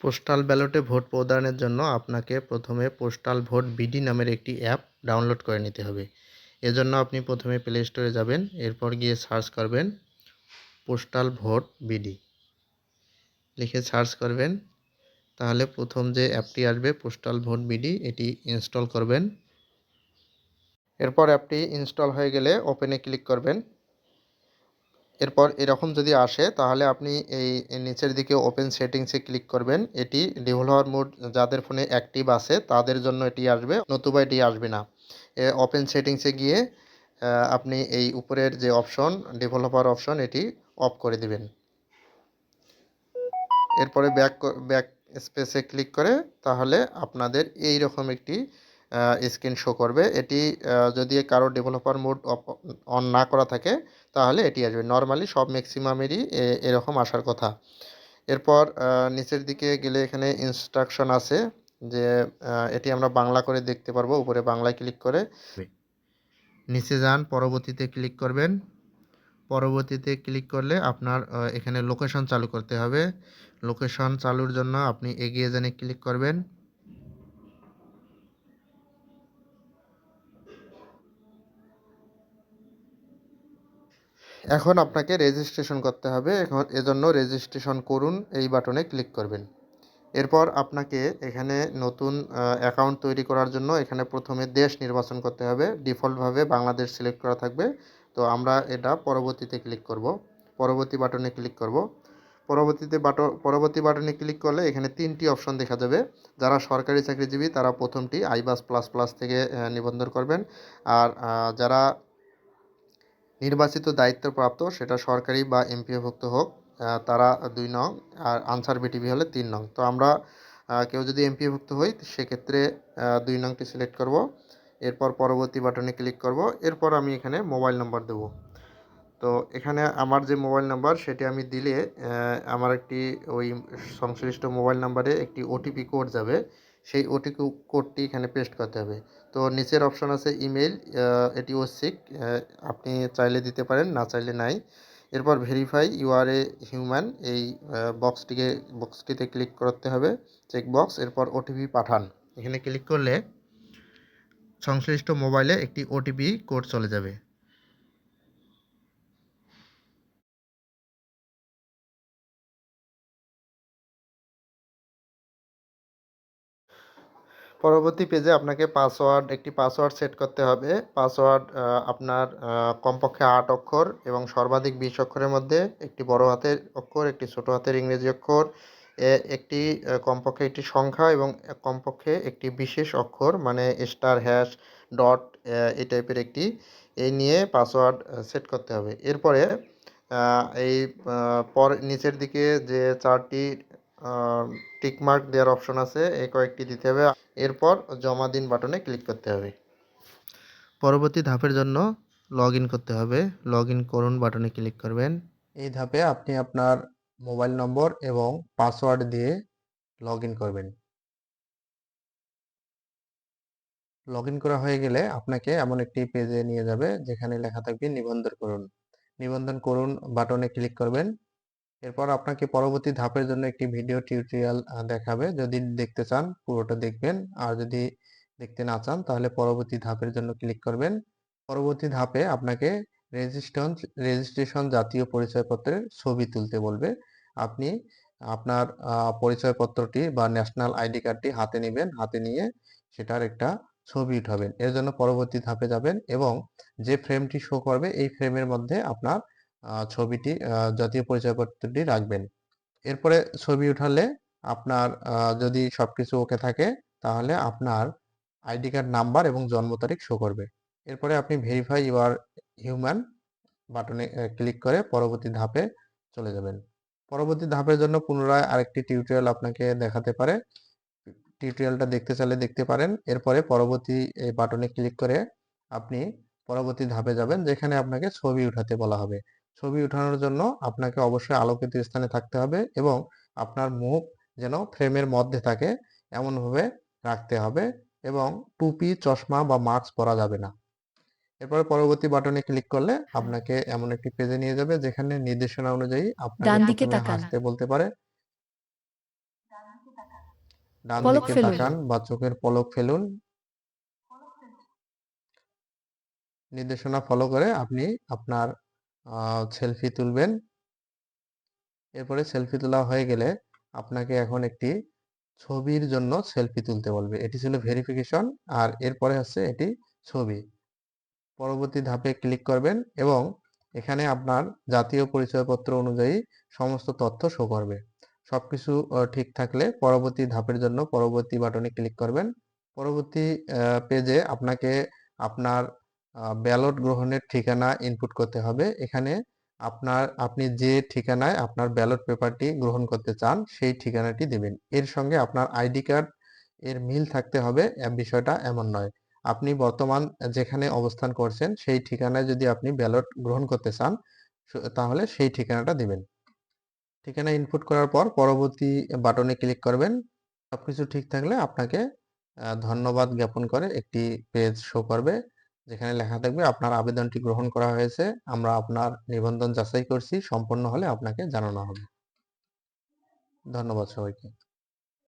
Postal ব্যালটে vote প্রদানের জন্য আপনাকে প্রথমে পোস্টাল ভোট বিডি নামের একটি অ্যাপ ডাউনলোড করে নিতে হবে। এজন্য আপনি প্রথমে প্লে স্টোরে যাবেন, এরপর গিয়ে সার্চ করবেন পোস্টাল ভোট বিডি। লিখে সার্চ করবেন, তাহলে প্রথম যে অ্যাপটি আসবে পোস্টাল ভোট বিডি, এটি ইনস্টল করবেন। এরপর অ্যাপটি ইনস্টল হয়ে গেলে ওপেনে ক্লিক করবেন। এরপর এরকম যদি আসে, তাহলে আপনি এই নিচের দিকে ওপেন সেটিংসে ক্লিক করবেন। এটি ডেভেলপার মোড যাদের ফোনে অ্যাক্টিভ আছে, তাদের জন্য এটি আসবে, নতুবা এটি আসবে না। ওপেন সেটিংসে গিয়ে আপনি এই উপরের যে অপশন ডেভেলপার অপশন এটি অফ করে দিবেন। এরপরে ব্যাক ব্যাক স্পেসে ক্লিক করে, তাহলে আপনাদের এই রকম একটি স্ক্রিন শো করবে এটি যদি কারও ডেভেলপার মোড অন না করা থাকে তাহলে এটি আসবে। নর্মালি সব ম্যাক্সিমামেরই এ- এরকম আসার কথা। এরপর নিচের দিকে গেলে এখানে ইনস্ট্রাকশন আছে যে এটি আমরা বাংলা করে দেখতে পারব উপরে বাংলায় ক্লিক করে। নিচে যান পরবর্তীতে ক্লিক করবেন। পরবর্তীতে ক্লিক করলে আপনার এখানে লোকেশন চালু করতে হবে। লোকেশন চালুর জন্য আপনি এগিয়ে জানে ক্লিক করবেন। এখন আপনাকে রেজিস্ট্রেশন করতে হবে। এখন এজন্য রেজিস্ট্রেশন করুন, এই বাটনে ক্লিক করবেন। এরপর আপনাকে এখানে নতুন অ্যাকাউন্ট তৈরি করার জন্য এখানে প্রথমে দেশ নির্বাচন করতে হবে। ডিফল্টভাবে বাংলাদেশ সিলেক্ট করা থাকবে। তো আমরা এটা পরবর্তীতে ক্লিক করব। পরবর্তী বাটনে ক্লিক করব। পরবর্তীতে বাটন পরবর্তী বাটনে ক্লিক করলে এখানে তিনটি অপশন দেখা যাবে। যারা সরকারি চাকরিজীবী, তারা প্রথমটি আইবাস প্লাস প্লাস থেকে নিবন্ধন করবেন। আর যারা নির্বাচিত দায়িত্বপ্রাপ্ত, সেটা সরকারি বা এমপিওভুক্ত হোক তারা দুই নং আর আনসার বিটিভি হলে তিন নং। তো আমরা কেউ যদি এমপিওভুক্ত হই, সেক্ষেত্রে দুই নংটি সিলেক্ট করব। এরপর পরবর্তী বাটনে ক্লিক করব। এরপর আমি এখানে মোবাইল নম্বর দেব। তো এখানে আমার যে মোবাইল নাম্বার, সেটি আমি দিলে আমার একটি ওই সংশ্লিষ্ট মোবাইল নাম্বারে একটি ওটিপি কোড যাবে। সেই ওটিপি কোডটি এখানে পেস্ট করতে হবে। তো নিচের অপশন আছে ইমেল এটি ওসিক আপনি চাইলে দিতে পারেন, না চাইলে নাই। এরপর verify you are a human এই বক্সটিকে বক্সটিতে ক্লিক করতে হবে চেক বক্স এরপর ওটিপি পাঠান। এখানে ক্লিক করলে সংশ্লিষ্ট মোবাইলে একটি ওটিপি কোড চলে যাবে। পরবর্তী পেজে আপনাকে পাসওয়ার্ড একটি পাসওয়ার্ড সেট করতে হবে। পাসওয়ার্ড আপনার কমপক্ষে আট অক্ষর এবং সর্বাধিক বিশ অক্ষরের মধ্যে একটি বড় হাতের অক্ষর, একটি ছোট হাতের ইংরেজি অক্ষর একটি কমপক্ষে একটি সংখ্যা এবং কমপক্ষে একটি বিশেষ অক্ষর মানে স্টার হ্যাশ ডট এই টাইপের একটি এই নিয়ে পাসওয়ার্ড সেট করতে হবে। এরপরে এই পর, নিচের দিকে যে চারটি টিকমার্ক দেওয়ার অপশন আছে, এই কয়েকটি দিতে হবে। এরপর জমা দিন বাটনে ক্লিক করতে হবে। পরবর্তী ধাপের জন্য লগ করতে হবে। লগ করুন বাটনে ক্লিক করবেন। এই ধাপে আপনি আপনার মোবাইল নম্বর এবং পাসওয়ার্ড দিয়ে লগ করবেন। লগ করা হয়ে গেলে আপনাকে এমন একটি পেজে নিয়ে যাবে, যেখানে লেখা থাকবে নিবন্ধন করুন। নিবন্ধন করুন বাটনে ক্লিক করবেন। এরপর আপনাকে পরবর্তী ধাপের জন্য একটি ভিডিও টিউটোরিয়াল দেখাবে। যদি দেখতে চান, পুরোটা দেখবেন। আর যদি দেখতে না চান, তাহলে পরবর্তী ধাপের জন্য ক্লিক করবেন। পরবর্তী ধাপে আপনাকে রেজিস্ট্রেশন রেজিস্ট্রেশন জাতীয় পরিচয়পত্রের ছবি তুলতে বলবে। আপনি আপনার পরিচয়পত্রটি বা ন্যাশনাল আইডি কার্ডটি হাতে নেবেন। হাতে নিয়ে সেটার একটা ছবি উঠাবেন। এর জন্য পরবর্তী ধাপে যাবেন এবং যে ফ্রেমটি শো করবে, এই ফ্রেমের মধ্যে আপনার ছবিটি জাতীয় পরিচয়পত্রটি রাখবেন। এরপরে ছবি উঠালে আপনার যদি সবকিছু ওকে থাকে, তাহলে আপনার আইডি কার্ড নাম্বার এবং জন্ম তারিখ শো করবে। এরপরে আপনি ভেরিফাই ইউর হিউম্যান বাটনে ক্লিক করে পরবর্তী ধাপে চলে যাবেন। পরবর্তী ধাপের জন্য পুনরায় আরেকটি টিউটোরিয়াল আপনাকে দেখাতে পারে। টিউটোরিয়ালটা দেখতে চাইলে দেখতে পারেন। এরপরে পরবর্তী এই বাটনে ক্লিক করে আপনি পরবর্তী ধাপে যাবেন, যেখানে আপনাকে ছবি উঠাতে বলা হবে। ছবি উঠানোর জন্য আপনাকে অবশ্যই আলোকিত স্থানে থাকতে হবে এবং আপনার মুখ যেন ফ্রেমের মধ্যে থাকে এমনভাবে রাখতে হবে এবং টুপি চশমা বা মাস্ক পরা যাবে না। এরপরে পরবর্তী বাটনে ক্লিক করলে আপনাকে এমন একটি পেজে নিয়ে যাবে যেখানে নির্দেশনা অনুযায়ী আপনাকে। হাসতে বলতে পারে। ডান দিকে তাকান বা চোখের পলক ফেলুন। নির্দেশনা ফলো করে আপনি আপনার সেলফি তুলবেন। এরপরে সেলফি তোলা হয়ে গেলে আপনাকে এখন একটি ছবির জন্য সেলফি তুলতে বলবে। এটি ছিল ভেরিফিকেশন আর এরপরে হচ্ছে এটি ছবি। পরবর্তী ধাপে ক্লিক করবেন এবং এখানে আপনার জাতীয় পরিচয়পত্র অনুযায়ী সমস্ত তথ্য শো করবে। সব কিছু ঠিক থাকলে পরবর্তী ধাপের জন্য পরবর্তী বাটনে ক্লিক করবেন। পরবর্তী পেজে আপনাকে আপনার ব্যালট গ্রহণের ঠিকানা ইনপুট করতে হবে। এখানে আপনার, আপনি যে ঠিকানায় আপনার ব্যালট পেপারটি গ্রহণ করতে চান, সেই ঠিকানাটি দেবেন। এর সঙ্গে আপনার আইডি কার্ড এর মিল থাকতে হবে বিষয়টা এমন নয়। আপনি বর্তমান যেখানে অবস্থান করছেন, সেই ঠিকানায় যদি আপনি ব্যালট গ্রহণ করতে চান তাহলে সেই ঠিকানাটা দিবেন। ঠিকানা ইনপুট করার পর পরবর্তী বাটনে ক্লিক করবেন। সবকিছু ঠিক থাকলে আপনাকে ধন্যবাদ জ্ঞাপন করে একটি পেজ শো করবে। যেখানে লেখা থাকবে, আপনার আবেদনটি গ্রহণ করা হয়েছে। আমরা আপনার নিবন্ধন যাচাই করছি। সম্পন্ন হলে আপনাকে জানানো হবে। ধন্যবাদ সবাইকে।